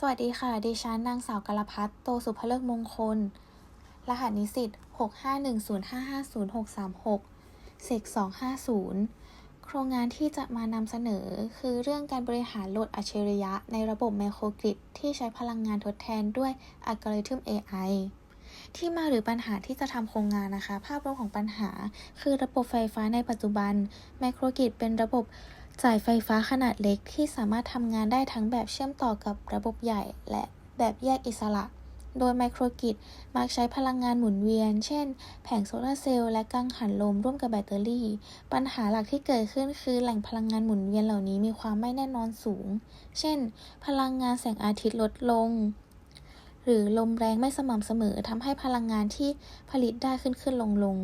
สวัสดีค่ะ ดิฉันนางสาวกลพัฒน์โตสุภเลิกมงคล รหัสนิสิต6 5 1 0 5 5 0 6 3 6เศษ250 โครงงานที่จะมานำเสนอ คือเรื่องการบริหารโหลดอัจฉริยะในระบบไมโครกริดที่ใช้พลังงานทดแทนด้วยอัลกอริทึม AI ที่มาหรือปัญหาที่จะทำโครงงานนะคะ ภาพรวมของปัญหา คือระบบไฟฟ้าในปัจจุบันไมโครกริดเป็นระบบ จ่ายไฟฟ้าขนาดเล็กที่สามารถทำงานได้ทั้งแบบเชื่อมต่อกับระบบใหญ่ และแบบแยกอิสระ โดยไมโครกริดมักใช้พลังงานหมุนเวียน เช่น แผงโซลาร์เซลล์และกังหันลมร่วมกับแบตเตอรี่ ปัญหาหลักที่เกิดขึ้นคือแหล่งพลังงานหมุนเวียนเหล่านี้มีความไม่แน่นอนสูง เช่น พลังงานแสงอาทิตย์ลดลง หรือลมแรงไม่สม่ำเสมอทำให้พลังงานที่ผลิตได้ขึ้นขึ้นลงลง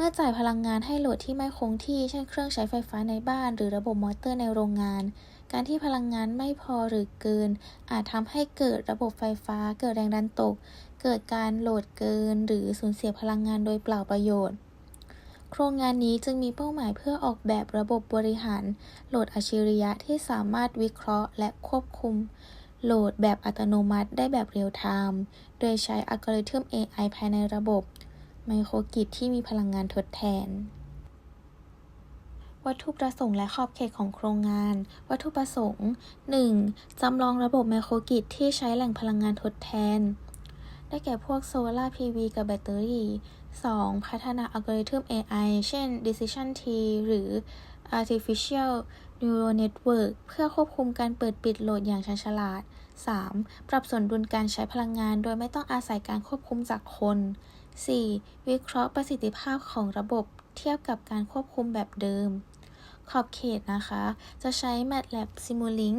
เมื่อจ่ายพลังงานให้โหลดที่ไม่คงที่ เช่นเครื่องใช้ไฟฟ้าในบ้าน หรือระบบมอเตอร์ในโรงงาน การที่พลังงานไม่พอหรือเกิน อาจทำให้เกิดระบบไฟฟ้า เกิดแรงดันตก เกิดการโหลดเกิน หรือสูญเสียพลังงานโดยเปล่าประโยชน์ โครงงานนี้จึงมีเป้าหมายเพื่อออกแบบระบบบริหารโหลดอัจฉริยะที่สามารถวิเคราะห์ และควบคุมโหลดแบบอัตโนมัติได้แบบเรียลไทม์ โดยใช้อัลกอริทึม AI ภายในระบบ ไมโครกริดที่มีพลังงานทดแทน วัตถุประสงค์และขอบเขตของโครงงาน วัตถุประสงค์ 1. จำลองระบบไมโครกริดที่ใช้แหล่งพลังงานทดแทน ได้แก่พวกโซลาร์ PV กับแบตเตอรี่ 2. พัฒนาอัลกอริทึม AI เช่น Decision Tree หรือ Artificial Neural Network เพื่อควบคุมการเปิดปิดโหลดอย่างชันฉลาด 3. ปรับสมดุลการใช้พลังงานโดยไม่ต้องอาศัยการควบคุมจากคน 4. วิเคราะห์ประสิทธิภาพของระบบเทียบกับการควบคุมแบบเดิม ขอบเขตนะคะ จะใช้ MATLAB Simulink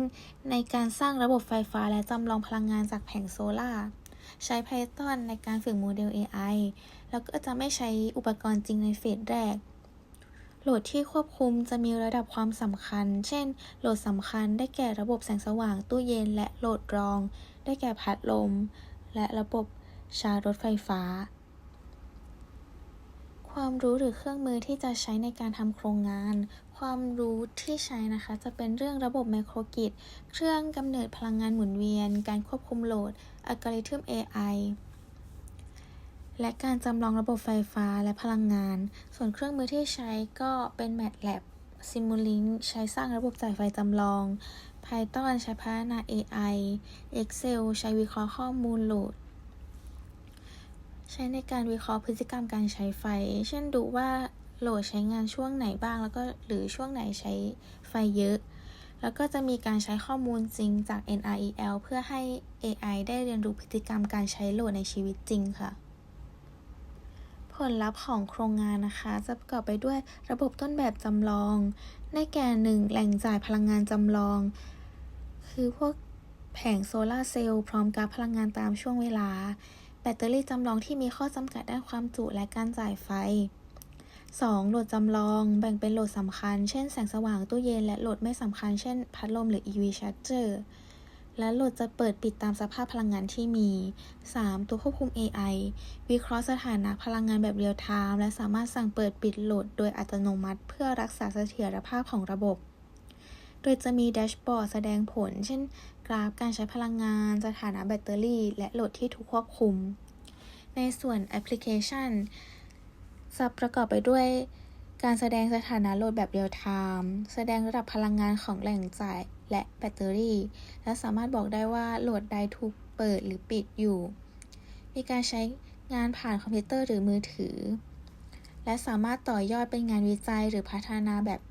ในการสร้างระบบไฟฟ้าและจำลองพลังงานจากแผงโซลาร์ใช้ Python ในการฝึกโมเดล AI แล้วก็จะไม่ใช้อุปกรณ์จริงในเฟสแรก หลดที่ควบคุมจะมีระดับความสำคัญ เช่น โหลดสำคัญได้แก่ระบบแสงสว่างตู้เย็น และโหลดรอง ได้แก่พัดลม และระบบชาร์จรถไฟฟ้า ความรู้หรือเครื่องมือที่จะใช้ในการทำโครงงาน ความรู้ที่ใช้นะคะ จะเป็นเรื่องระบบไมโครกริดเครื่องกำเนิดพลังงานหมุนเวียน การควบคุมโหลดอัลกอริทึม AI และการจำลองระบบไฟฟ้าและพลังงาน ส่วนเครื่องมือที่ใช้ก็เป็น MATLAB Simulink ใช้สร้างระบบจ่ายไฟจำลอง Python ใช้พัฒนา AI Excel ใช้วิเคราะห์ข้อมูลโหลด ใช้ในการวิเคราะห์พฤติกรรมการใช้ไฟ เช่นดูว่าโหลดใช้งานช่วงไหนบ้าง แล้วก็หรือช่วงไหนใช้ไฟเยอะ แล้วก็จะมีการใช้ข้อมูลจริงจาก NREL เพื่อให้ AI ได้เรียนรู้พฤติกรรมการใช้โหลดในชีวิตจริงค่ะ ผลลัพธ์ของโครงงานนะคะ จะประกอบไปด้วยระบบต้นแบบจำลอง ได้แก่ 1. แหล่งจ่ายพลังงานจำลอง คือพวกแผงโซลาร์เซลล์พร้อมกับพลังงานตามช่วงเวลา แบตเตอรี่จำลองที่มีข้อจำกัดด้านความจุและการจ่ายไฟ 2. โหลดจำลองแบ่งเป็นโหลดสำคัญ เช่นแสงสว่างตู้เย็นและโหลดไม่สำคัญ เช่น พัดลมหรือ EV Charger และโหลดจะเปิดปิดตามสภาพพลังงานที่มี 3. ตัวควบคุม AI วิเคราะห์สถานะพลังงานแบบเรียลไทม์และสามารถสั่งเปิดปิดโหลดโดยอัตโนมัติ เพื่อรักษาเสถียรภาพของระบบ โดยจะมีแดชบอร์ดแสดงผล เช่น กราฟการใช้พลังงาน สถานะแบตเตอรี่ และโหลดที่ถูกควบคุม ในส่วนแอปพลิเคชัน จะประกอบไปด้วยการแสดงสถานะโหลดแบบเรียลไทม์ แสดงระดับพลังงานของแหล่งจ่าย และแบตเตอรี่ และสามารถบอกได้ว่าโหลดใดถูกเปิดหรือปิดอยู่ มีการใช้งานผ่านคอมพิวเตอร์หรือมือถือ และสามารถต่อยอดเป็นงานวิจัยหรือพัฒนาแบบ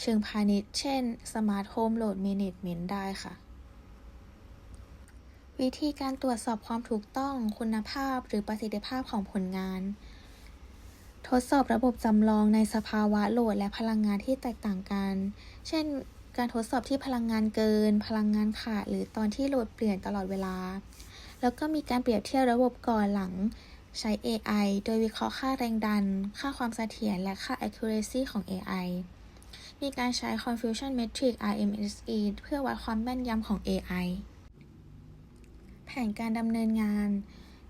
เชิงพาณิชย์ เช่น Smart Home Load Management ได้ค่ะ วิธีการตรวจสอบความถูกต้องคุณภาพหรือประสิทธิภาพของผลงาน ทดสอบระบบจำลองในสภาวะโหลดและพลังงานที่แตกต่างกัน เช่น การทดสอบที่พลังงานเกิน พลังงานขาด หรือตอนที่โหลดเปลี่ยนตลอดเวลา แล้วก็มีการเปรียบเทียบระบบก่อนหลังใช้ AI โดยวิเคราะห์ค่าแรงดัน ค่าความเสถียร และค่า accuracy ของ AI มีการใช้ confusion metric RMSE เพื่อวัดความแม่นยำของ AI แผนการดำเนินงาน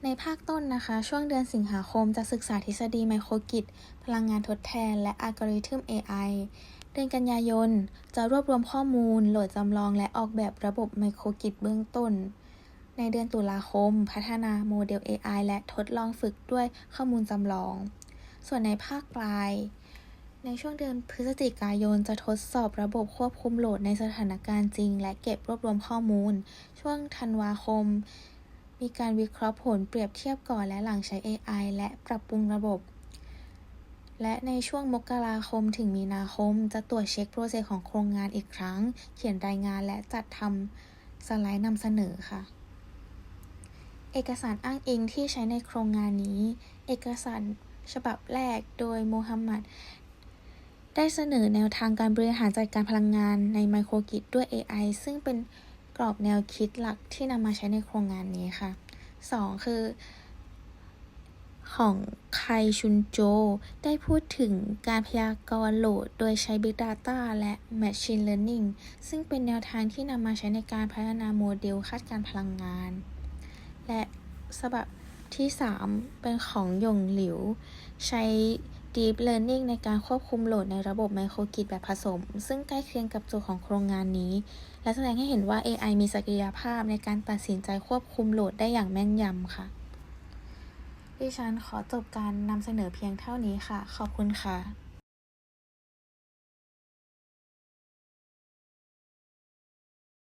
ในภาคต้นนะคะ ช่วงเดือนสิงหาคมจะศึกษาทฤษฎีไมโครกริดพลังงานทดแทน และอัลกอริทึม AI เดือนกันยายน จะรวบรวมข้อมูล โหลดจำลองและออกแบบระบบไมโครกิจเบื้องต้น ในเดือนตุลาคม พัฒนาโมเดล AI และทดลองฝึกด้วยข้อมูลจำลอง ส่วนในภาคปลาย ในช่วงเดือนพฤศจิกายนจะทดสอบระบบควบคุมโหลดในสถานการณ์จริง และเก็บรวบรวมข้อมูล ช่วงธันวาคม มีการวิเคราะห์ผลเปรียบเทียบก่อนและหลังใช้ AI และปรับปรุงระบบ และในช่วงมกราคมถึงมีนาคม จะตรวจเช็คโปรเซสของโครงงานอีกครั้ง เขียนรายงานและจัดทำสไลด์นำเสนอค่ะ เอกสารอ้างอิงที่ใช้ในโครงงานนี้ เอกสารฉบับแรกโดยโมฮัมหมัดได้เสนอแนวทางการบริหารจัดการพลังงานในไมโครกริดด้วย AI ซึ่งเป็น รอบแนวคิดหลักที่นำมาใช้ในโครงงานนี้ค่ะ 2 คือ ของไคชุนโจ ได้พูดถึงการพยากรณ์โหลดโดยใช้ Big Data และ Machine Learning ซึ่งเป็นแนวทางที่นำมาใช้ในการพัฒนาโมเดลคาดการพลังงาน และฉบับที่ 3 เป็นของหยงหลิว ใช้ Deep Learning ในการควบคุมโหลดในระบบไมโครกริดแบบผสม ซึ่งใกล้เคียงกับโจทย์ของโครงงานนี้ และแสดงให้เห็นว่า AI มีศักยภาพในการตัดสินใจควบคุมโหลดได้อย่างแม่นยำค่ะ ดิฉันขอจบการนำเสนอเพียงเท่านี้ค่ะ ขอบคุณค่ะ